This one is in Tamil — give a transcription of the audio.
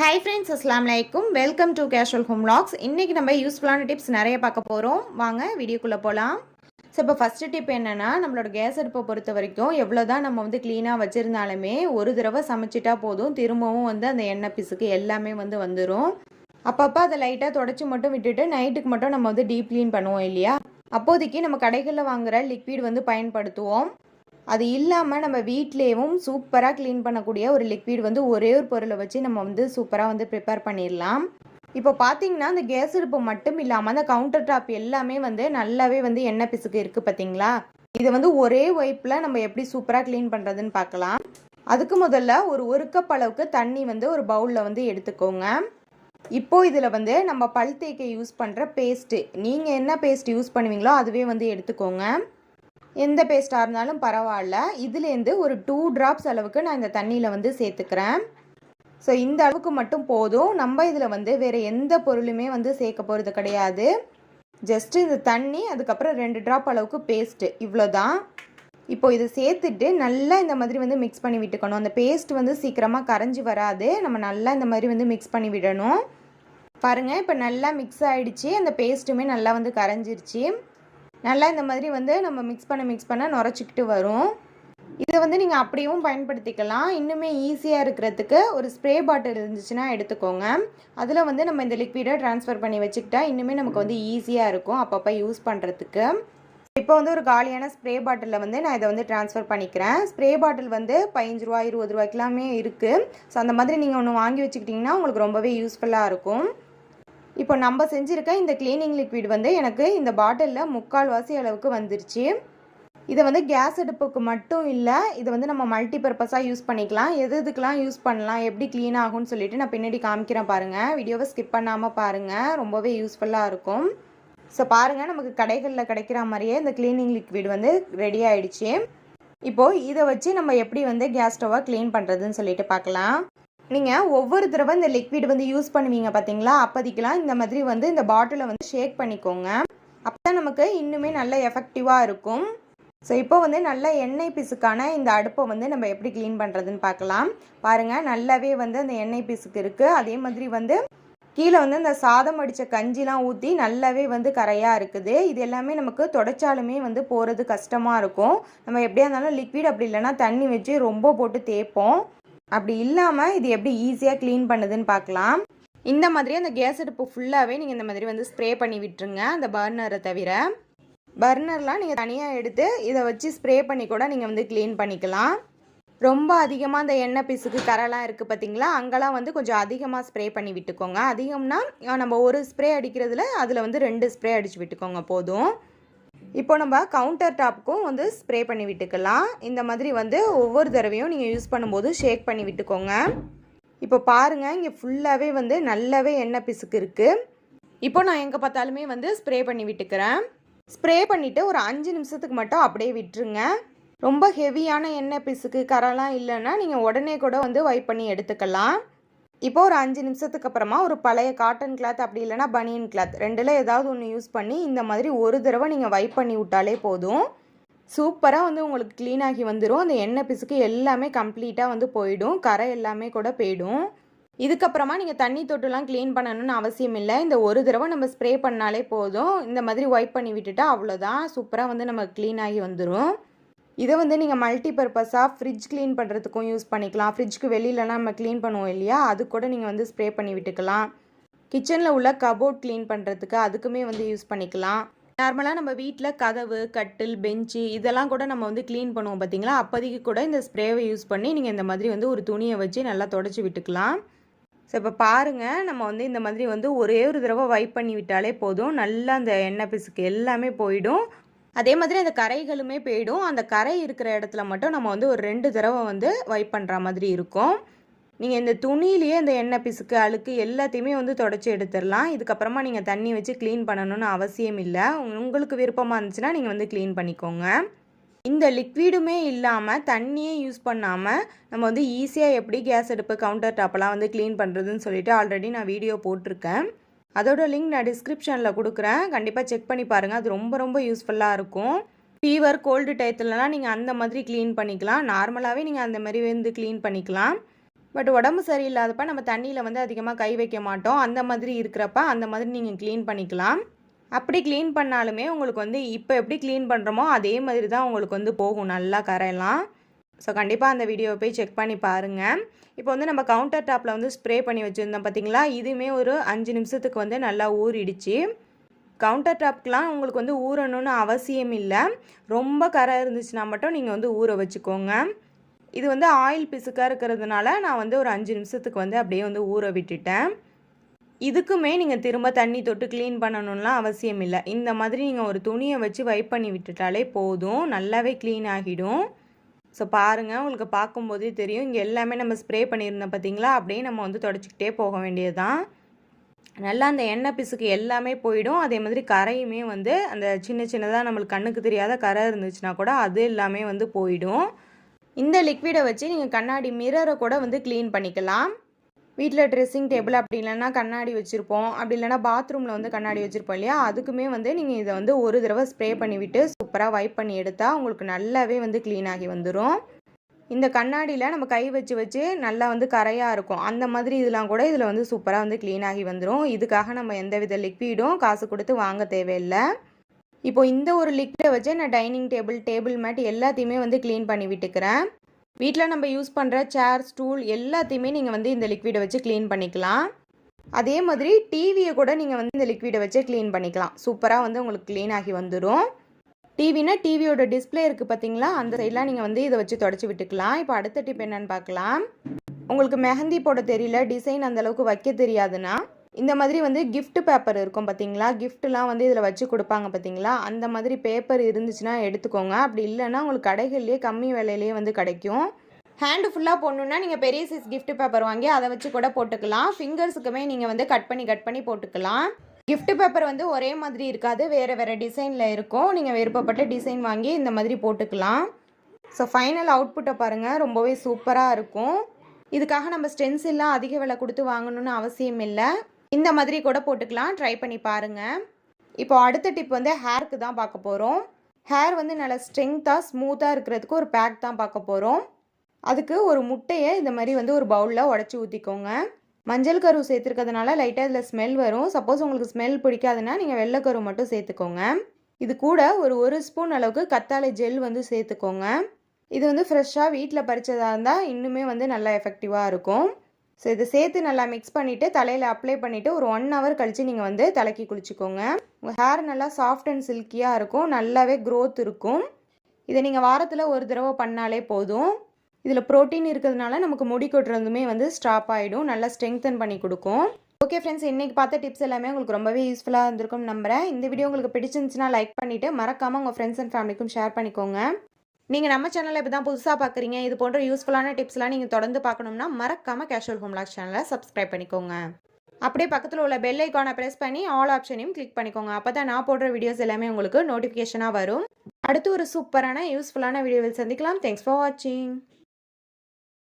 ஹாய் ஃப்ரெண்ட்ஸ் அஸ்லாம் வலைக்கும் welcome to casual home logs இன்றைக்கி நம்ம யூஸ்ஃபுல்லான டிப்ஸ் நிறைய பார்க்க போகிறோம் வாங்க வீடியோக்குள்ளே போகலாம் ஸோ இப்போ ஃபஸ்ட்டு டிப் என்னென்னா நம்மளோட கேஸ் அடுப்பை பொறுத்த வரைக்கும் எவ்வளோ தான் நம்ம வந்து க்ளீனாக வச்சுருந்தாலுமே ஒரு தடவை சமைச்சிட்டா போதும். திரும்பவும் வந்து அந்த எண்ணெய் பிசுக்கு எல்லாமே வந்து வந்துடும் அப்பப்போ அதை லைட்டாக தொடச்சி மட்டும் விட்டுட்டு நைட்டுக்கு மட்டும் நம்ம வந்து டீப் க்ளீன் பண்ணுவோம் இல்லையா? அப்போதைக்கு நம்ம கடைகளில் வாங்குகிற லிக்விட் வந்து பயன்படுத்துவோம். அது இல்லாமல் நம்ம வீட்லேயும் சூப்பராக க்ளீன் பண்ணக்கூடிய ஒரு லிக்விட் வந்து ஒரே ஒரு பொருளை வச்சு நம்ம வந்து சூப்பராக வந்து ப்ரிப்பேர் பண்ணிடலாம். இப்போ பார்த்தீங்கன்னா அந்த கேஸ் அடுப்பு மட்டும் இல்லாமல் அந்த கவுண்டர் டாப் எல்லாமே வந்து நல்லாவே வந்து எண்ணெய் பிசுக்கு இருக்குது பார்த்தீங்களா இதை வந்து ஒரே ஒய்ப்பில் நம்ம எப்படி சூப்பராக க்ளீன் பண்ணுறதுன்னு பார்க்கலாம் அதுக்கு முதல்ல ஒரு ஒரு கப் அளவுக்கு தண்ணி வந்து ஒரு பவுலில் வந்து எடுத்துக்கோங்க. இப்போ இதில் வந்து நம்ம பல் தேய்க்க யூஸ் பண்ணுற பேஸ்ட்டு நீங்கள் என்ன பேஸ்ட் யூஸ் பண்ணுவீங்களோ அதுவே வந்து எடுத்துக்கோங்க. எந்த பேஸ்ட்டாக இருந்தாலும் பரவாயில்ல. இதுலேருந்து ஒரு டூ ட்ராப்ஸ் அளவுக்கு நான் இந்த தண்ணியில் வந்து சேர்த்துக்கிறேன். ஸோ இந்த அளவுக்கு மட்டும் போதும். நம்ம இதில் வந்து வேறு எந்த பொருளுமே வந்து சேர்க்க போகிறது கிடையாது. ஜஸ்ட்டு இந்த தண்ணி அதுக்கப்புறம் ரெண்டு ட்ராப் அளவுக்கு பேஸ்ட்டு இவ்வளோ தான் இப்போ இதை சேர்த்துட்டு நல்லா இந்த மாதிரி வந்து மிக்ஸ் பண்ணி விட்டுக்கணும். அந்த பேஸ்ட் வந்து சீக்கிரமாக கரைஞ்சி வராது. நம்ம நல்லா இந்த மாதிரி வந்து மிக்ஸ் பண்ணி விடணும். பாருங்கள் இப்போ நல்லா மிக்ஸ் ஆகிடுச்சி அந்த பேஸ்ட்டுமே நல்லா வந்து கரைஞ்சிருச்சு. நல்லா இந்த மாதிரி வந்து நம்ம மிக்ஸ் பண்ண மிக்ஸ் பண்ண நுரைச்சிக்கிட்டு வரும். இதை வந்து நீங்கள் அப்படியும் பயன்படுத்திக்கலாம். இன்னுமே ஈஸியாக இருக்கிறதுக்கு ஒரு ஸ்ப்ரே பாட்டில் இருந்துச்சுன்னா எடுத்துக்கோங்க. அதில் வந்து நம்ம இந்த லிக்விடை ட்ரான்ஸ்ஃபர் பண்ணி வச்சுக்கிட்டா இன்னுமே நமக்கு வந்து ஈஸியாக இருக்கும் அப்பப்போ யூஸ் பண்ணுறதுக்கு இப்போ வந்து ஒரு காலியான ஸ்ப்ரே பாட்டிலில் வந்து நான் இதை வந்து ட்ரான்ஸ்ஃபர் பண்ணிக்கிறேன். ஸ்ப்ரே பாட்டில் வந்து பதினஞ்சு ரூபா இருபது ரூபாய்க்கெல்லாமே இருக்குது ஸோ அந்த மாதிரி நீங்கள் ஒன்று வாங்கி வச்சுக்கிட்டிங்கன்னா உங்களுக்கு ரொம்பவே யூஸ்ஃபுல்லாக இருக்கும். இப்போ நம்ம செஞ்சுருக்க இந்த க்ளீனிங் லிக்விட் வந்து எனக்கு இந்த பாட்டிலில் முக்கால் வாசி அளவுக்கு வந்துருச்சு. இதை வந்து கேஸ் அடுப்புக்கு மட்டும் இல்லை இதை வந்து நம்ம மல்டி பர்பஸாக யூஸ் பண்ணிக்கலாம். எது இதுக்கெலாம் யூஸ் பண்ணலாம் எப்படி க்ளீன் ஆகும்னு சொல்லிட்டு நான் பின்னாடி காமிக்கிறேன் பாருங்கள் வீடியோவை ஸ்கிப் பண்ணாமல் பாருங்கள் ரொம்பவே யூஸ்ஃபுல்லாக இருக்கும். ஸோ பாருங்கள் நமக்கு கடைகளில் கிடைக்கிற மாதிரியே இந்த க்ளீனிங் லிக்விட் வந்து ரெடி ஆகிடுச்சு இப்போது இதை வச்சு நம்ம எப்படி வந்து கேஸ் ஸ்டவ்வை க்ளீன் பண்ணுறதுன்னு சொல்லிட்டு பார்க்கலாம். நீங்கள் ஒவ்வொரு தடவை இந்த லிக்விட் வந்து யூஸ் பண்ணுவீங்க பார்த்தீங்களா அப்போதைக்கெலாம் இந்த மாதிரி வந்து இந்த பாட்டிலை வந்து ஷேக் பண்ணிக்கோங்க. அப்போ தான் நமக்கு இன்னுமே நல்ல எஃபெக்டிவாக இருக்கும். ஸோ இப்போ வந்து நல்ல எண்ணெய் பிசுக்கான இந்த அடுப்பை வந்து நம்ம எப்படி க்ளீன் பண்ணுறதுன்னு பார்க்கலாம். பாருங்கள் நல்லாவே வந்து அந்த எண்ணெய் பிசுக்கு இருக்குது அதே மாதிரி வந்து கீழே வந்து இந்த சாதம் அடித்த கஞ்சிலாம் ஊற்றி நல்லாவே வந்து கரையாக இருக்குது. இது எல்லாமே நமக்கு தொடச்சாலுமே வந்து போகிறது கஷ்டமாக இருக்கும். நம்ம எப்படியா இருந்தாலும் லிக்விட் அப்படி இல்லைன்னா தண்ணி வச்சு ரொம்ப போட்டு தேய்ப்போம். அப்படி இல்லாமல் இது எப்படி ஈஸியாக க்ளீன் பண்ணுதுன்னு பார்க்கலாம். இந்த மாதிரி அந்த கேஸ் அடுப்பு ஃபுல்லாகவே நீங்கள் இந்த மாதிரி வந்து ஸ்ப்ரே பண்ணி விட்டுருங்க அந்த பர்னரை தவிர. பர்னர்லாம் நீங்கள் தனியாக எடுத்து இதை வச்சு ஸ்ப்ரே பண்ணி கூட நீங்கள் வந்து க்ளீன் பண்ணிக்கலாம். ரொம்ப அதிகமாக அந்த எண்ணெய் பிசுக்கு கரெல்லாம் இருக்குது பார்த்தீங்களா அங்கெல்லாம் வந்து கொஞ்சம் அதிகமாக ஸ்ப்ரே பண்ணி விட்டுக்கோங்க. அதிகம்னா நம்ம ஒரு ஸ்ப்ரே அடிக்கிறதுல அதில் வந்து ரெண்டு ஸ்ப்ரே அடித்து விட்டுக்கோங்க போதும். இப்போ நம்ம கவுண்டர் டாப்புக்கும் வந்து ஸ்ப்ரே பண்ணி விட்டுக்கலாம். இந்த மாதிரி வந்து ஒவ்வொரு தடவையும் நீங்கள் யூஸ் பண்ணும்போது ஷேக் பண்ணி விட்டுக்கோங்க. இப்போ பாருங்கள் இங்கே ஃபுல்லாகவே வந்து நல்லாவே எண்ணெய் பிசுக்கு இருக்குது இப்போ நான் எங்கே பார்த்தாலுமே வந்து ஸ்ப்ரே பண்ணி விட்டுக்கிறேன். ஸ்ப்ரே பண்ணிவிட்டு ஒரு அஞ்சு நிமிஷத்துக்கு மட்டும் அப்படியே விட்டுருங்க. ரொம்ப ஹெவியான எண்ணெய் பிசுக்கு கரெல்லாம் இல்லைன்னா நீங்கள் உடனே கூட வந்து வைப் பண்ணி எடுத்துக்கலாம். இப்போ ஒரு அஞ்சு நிமிஷத்துக்கு அப்புறமா ஒரு பழைய காட்டன் கிளாத் அப்படி இல்லைனா பனியன் கிளாத் ரெண்டில் ஏதாவது ஒன்று யூஸ் பண்ணி இந்த மாதிரி ஒரு தடவை நீங்கள் வைப் பண்ணி விட்டாலே போதும். சூப்பராக வந்து உங்களுக்கு க்ளீன் ஆகி வந்துடும் அந்த எண்ணெய் பிசுக்கு எல்லாமே கம்ப்ளீட்டாக வந்து போயிடும். கரை எல்லாமே கூட போயிடும். இதுக்கப்புறமா நீங்கள் தண்ணி தொட்டுலாம் க்ளீன் பண்ணணும்னு அவசியம் இல்லை. இந்த ஒரு தடவை நம்ம ஸ்ப்ரே பண்ணாலே போதும். இந்த மாதிரி ஒய்ப் பண்ணி விட்டுட்டா அவ்வளோதான் சூப்பராக வந்து நம்ம க்ளீன் ஆகி வந்துடும் இதை வந்து நீங்கள் மல்டி பர்பஸாக ஃப்ரிட்ஜ் க்ளீன் பண்ணுறதுக்கும் யூஸ் பண்ணிக்கலாம் ஃப்ரிட்ஜ்க்கு வெளியிலலாம் நம்ம க்ளீன் பண்ணுவோம் இல்லையா? அது கூட நீங்கள் வந்து ஸ்ப்ரே பண்ணி விட்டுக்கலாம். கிச்சனில் உள்ள கபோர்ட் க்ளீன் பண்ணுறதுக்கு அதுக்குமே வந்து யூஸ் பண்ணிக்கலாம். நார்மலாக நம்ம வீட்டில் கதவு கட்டில் பெஞ்சு இதெல்லாம் கூட நம்ம வந்து க்ளீன் பண்ணுவோம் பார்த்தீங்களா அப்போதைக்கு கூட இந்த ஸ்ப்ரேவை யூஸ் பண்ணி நீங்கள் இந்த மாதிரி வந்து ஒரு துணியை வச்சு நல்லா தொடச்சி விட்டுக்கலாம். ஸோ இப்போ பாருங்கள் நம்ம வந்து இந்த மாதிரி வந்து ஒரே ஒரு தடவை வைப் பண்ணி விட்டாலே போதும். நல்லா அந்த எண்ணெய் பிசுக்கு எல்லாமே போயிடும். அதே மாதிரி அந்த கரைகளுமே போயிடும். அந்த கரை இருக்கிற இடத்துல மட்டும் நம்ம வந்து ஒரு ரெண்டு தடவை வந்து வைப் பண்ணுற மாதிரி இருக்கும். நீங்கள் இந்த துணியிலேயே இந்த எண்ணெய் பிசுக்கு அழுக்கு எல்லாத்தையுமே வந்து தொடச்சி எடுத்துடலாம். இதுக்கப்புறமா நீங்கள் தண்ணி வச்சு க்ளீன் பண்ணணும்னு அவசியம் இல்லை. உங்களுக்கு விருப்பமாக இருந்துச்சுன்னா நீங்கள் வந்து க்ளீன் பண்ணிக்கோங்க. இந்த லிக்விடுமே இல்லாமல் தண்ணியே யூஸ் பண்ணாமல் நம்ம வந்து ஈஸியாக எப்படி கேஸ் அடுப்பு கவுண்டர் டாப்பெல்லாம் வந்து க்ளீன் பண்ணுறதுன்னு சொல்லிட்டு ஆல்ரெடி நான் வீடியோ போட்டிருக்கேன். அதோட லிங்க் நான் டிஸ்கிரிப்ஷனில் கொடுக்குறேன். கண்டிப்பாக செக் பண்ணி பாருங்கள் அது ரொம்ப ரொம்ப யூஸ்ஃபுல்லாக இருக்கும். ஃபீவர் கோல்டு டயத்துலலாம் நீங்கள் அந்த மாதிரி க்ளீன் பண்ணிக்கலாம். நார்மலாகவே நீங்கள் அந்த மாதிரி வந்து க்ளீன் பண்ணிக்கலாம். பட் உடம்பு சரியில்லாதப்ப நம்ம தண்ணியில் வந்து அதிகமாக கை வைக்க மாட்டோம். அந்த மாதிரி இருக்கிறப்ப அந்த மாதிரி நீங்கள் க்ளீன் பண்ணிக்கலாம். அப்படி க்ளீன் பண்ணாலுமே உங்களுக்கு வந்து இப்போ எப்படி க்ளீன் பண்ணுறோமோ அதே மாதிரி தான் உங்களுக்கு வந்து போகும். நல்லா கரையெல்லாம் ஸோ கண்டிப்பாக அந்த வீடியோவை போய் செக் பண்ணி பாருங்கள் இப்போ வந்து நம்ம கவுண்டர் டாப்பில் வந்து ஸ்ப்ரே பண்ணி வச்சுருந்தோம் பார்த்தீங்களா இதுவுமே ஒரு அஞ்சு நிமிஷத்துக்கு வந்து நல்லா ஊறிடுச்சு. கவுண்டர் டாப்க்கெலாம் உங்களுக்கு வந்து ஊறணும்னு அவசியம் இல்லை. ரொம்ப கரை இருந்துச்சுன்னா மட்டும் நீங்கள் வந்து ஊற வச்சுக்கோங்க. இது வந்து ஆயில் பிசுக்காக இருக்கிறதுனால நான் வந்து ஒரு அஞ்சு நிமிஷத்துக்கு வந்து அப்படியே வந்து ஊற விட்டுட்டேன். இதுக்குமே நீங்கள் திரும்ப தண்ணி தொட்டு க்ளீன் பண்ணணும்லாம் அவசியம் இல்லை. இந்த மாதிரி நீங்கள் ஒரு துணியை வச்சு வைப் பண்ணி விட்டுட்டாலே போதும். நல்லாவே க்ளீன் ஆகிடும். ஸோ பாருங்கள் உங்களுக்கு பார்க்கும்போதே தெரியும். இங்கே எல்லாமே நம்ம ஸ்ப்ரே பண்ணியிருந்தோம் பார்த்தீங்களா? அப்படியே நம்ம வந்து தொடச்சிக்கிட்டே போக வேண்டியது தான் நல்லா அந்த எண்ணெய் பிசுக்கு எல்லாமே போயிடும். அதே மாதிரி கரையுமே வந்து அந்த சின்ன சின்னதாக நம்மளுக்கு கண்ணுக்கு தெரியாத கரை இருந்துச்சுன்னா கூட அது எல்லாமே வந்து போயிடும். இந்த லிக்விடை வச்சு நீங்கள் கண்ணாடி மிரரை கூட வந்து க்ளீன் பண்ணிக்கலாம். வீட்டில் ட்ரெஸ்ஸிங் டேபிள் அப்படி இல்லைன்னா கண்ணாடி வச்சுருப்போம். அப்படி இல்லைனா பாத்ரூமில் வந்து கண்ணாடி வச்சுருப்போம் இல்லையா? அதுக்குமே வந்து நீங்கள் இதை வந்து ஒரு தடவை ஸ்ப்ரே பண்ணிவிட்டு சூப்பராக வைப் பண்ணி எடுத்தால் உங்களுக்கு நல்லாவே வந்து க்ளீன் ஆகி வந்துடும் இந்த கண்ணாடியில் நம்ம கை வச்சு வச்சு நல்லா வந்து கரையாக இருக்கும். அந்த மாதிரி இதெல்லாம் கூட இதில் வந்து சூப்பராக வந்து க்ளீன் ஆகி வந்துடும் இதுக்காக நம்ம எந்த வித லிக்விடும் காசு கொடுத்து வாங்க தேவையில்லை. இப்போ இந்த ஒரு லிக்விடை வச்சு நான் டைனிங் டேபிள் டேபிள் மேட் எல்லாத்தையுமே வந்து க்ளீன் பண்ணி விட்டுக்கிறேன். வீட்டில் நம்ம யூஸ் பண்ணுற சேர் ஸ்டூல் எல்லாத்தையுமே நீங்கள் வந்து இந்த லிக்விடை வச்சு க்ளீன் பண்ணிக்கலாம். அதே மாதிரி டிவியை கூட நீங்கள் வந்து இந்த லிக்விடை வச்சு க்ளீன் பண்ணிக்கலாம். சூப்பராக வந்து உங்களுக்கு க்ளீன் ஆகி வந்துடும் டிவினா டிவியோட டிஸ்பிளே இருக்குது பார்த்தீங்களா அந்த சைட்லாம் நீங்கள் வந்து இதை வச்சு தொடச்சி விட்டுக்கலாம். இப்போ அடுத்த டிப் என்னன்னு பார்க்கலாம். உங்களுக்கு மெஹந்தி போட தெரியல டிசைன் அந்தளவுக்கு வைக்க தெரியாதுன்னா இந்த மாதிரி வந்து கிஃப்ட் பேப்பர் இருக்கும் பார்த்தீங்களா கிஃப்ட்லாம் வந்து இதில் வச்சு கொடுப்பாங்க பார்த்தீங்களா அந்த மாதிரி பேப்பர் இருந்துச்சுன்னா எடுத்துக்கோங்க. அப்படி இல்லைன்னா உங்களுக்கு கடைகள்லேயே கம்மி விலையிலேயே வந்து கிடைக்கும். ஹேண்டு ஃபுல்லாக போடணுன்னா நீங்கள் பெரிய சைஸ் கிஃப்ட் பேப்பர் வாங்கி அதை வச்சு கூட போட்டுக்கலாம். ஃபிங்கர்ஸுக்குமே நீங்கள் வந்து கட் பண்ணி கட் பண்ணி போட்டுக்கலாம். கிஃப்ட் பேப்பர் வந்து ஒரே மாதிரி இருக்காது. வேறு வேறு டிசைனில் இருக்கும். நீங்கள் விருப்பப்பட்ட டிசைன் வாங்கி இந்த மாதிரி போட்டுக்கலாம். ஸோ ஃபைனல் அவுட்புட்டை பாருங்கள் ரொம்பவே சூப்பராக இருக்கும். இதுக்காக நம்ம ஸ்டென்சில்லாம் அதிக விலை கொடுத்து வாங்கணும்னு அவசியம் இல்லை. இந்த மாதிரி கூட போட்டுக்கலாம். ட்ரை பண்ணி பாருங்கள் இப்போ அடுத்த டிப் வந்து ஹேருக்கு தான் பார்க்க போகிறோம் ஹேர் வந்து நல்லா ஸ்ட்ரெங்க்த்தாக ஸ்மூத்தாக இருக்கிறதுக்கு ஒரு பேக் தான் பார்க்க போகிறோம் அதுக்கு ஒரு முட்டையை இந்த மாதிரி வந்து ஒரு பவுலில் உடச்சி ஊற்றிக்கோங்க மஞ்சள் கரு சேர்த்துருக்கிறதுனால லைட்டாக இதில் ஸ்மெல் வரும். சப்போஸ் உங்களுக்கு ஸ்மெல் பிடிக்காதுன்னா நீங்கள் வெள்ளைக்கரு மட்டும் சேர்த்துக்கோங்க. இது கூட ஒரு ஒரு ஸ்பூன் அளவுக்கு கத்தாழை ஜெல் வந்து சேர்த்துக்கோங்க. இது வந்து ஃப்ரெஷ்ஷாக வீட்டில் பறிச்சதாக இருந்தால் இன்னுமே வந்து நல்லா எஃபெக்டிவாக இருக்கும். ஸோ இதை சேர்த்து நல்லா மிக்ஸ் பண்ணிவிட்டு தலையில் அப்ளை பண்ணிவிட்டு ஒரு ஒன் ஹவர் கழித்து நீங்கள் வந்து தலைக்கு குளிச்சுக்கோங்க. உங்கள் ஹேர் நல்லா சாஃப்ட் அண்ட் சில்கியாக இருக்கும். நல்லாவே க்ரோத் இருக்கும். இதை நீங்கள் வாரத்தில் ஒரு தடவை பண்ணாலே போதும். இதில் ப்ரோட்டீன் இருக்கிறதுனால நமக்கு முடி கொட்டுறதுமே வந்து ஸ்டாப் ஆகிடும் நல்லா ஸ்ட்ரெங்தன் பண்ணி கொடுக்கும். ஓகே ஃப்ரெண்ட்ஸ் இன்றைக்கி பார்த்த டிப்ஸ் எல்லாமே உங்களுக்கு ரொம்பவே யூஸ்ஃபுல்லாக இருந்திருக்கும் நம்புறேன். இந்த வீடியோ உங்களுக்கு பிடிச்சிருந்துச்சுன்னா லைக் பண்ணிவிட்டு மறக்காமல் உங்கள் ஃப்ரெண்ட்ஸ் அண்ட் ஃபேமிலிக்கும் ஷேர் பண்ணிக்கோங்க. நீங்கள் நம்ம சேனலில் இப்போ தான் புதுசாக பார்க்குறீங்க இது போன்ற யூஸ்ஃபுல்லான டிப்ஸ்லாம் நீங்கள் தொடர்ந்து பார்க்கணும்னா மறக்காமல் கேஷுவல் ஹோம்லாக் சேனலை சப்ஸ்கிரைப் பண்ணிக்கோங்க. அப்படியே பக்கத்தில் உள்ள பெல் ஐக்கானை ப்ரெஸ் பண்ணி ஆல் ஆப்ஷனையும் கிளிக் பண்ணிக்கோங்க. அப்போ தான் நான் போடுற வீடியோஸ் எல்லாமே உங்களுக்கு நோட்டிஃபிகேஷனாக வரும். அடுத்து ஒரு சூப்பரான யூஸ்ஃபுல்லான வீடியோவில் சந்திக்கலாம். தேங்க்ஸ் ஃபார் வாட்சிங்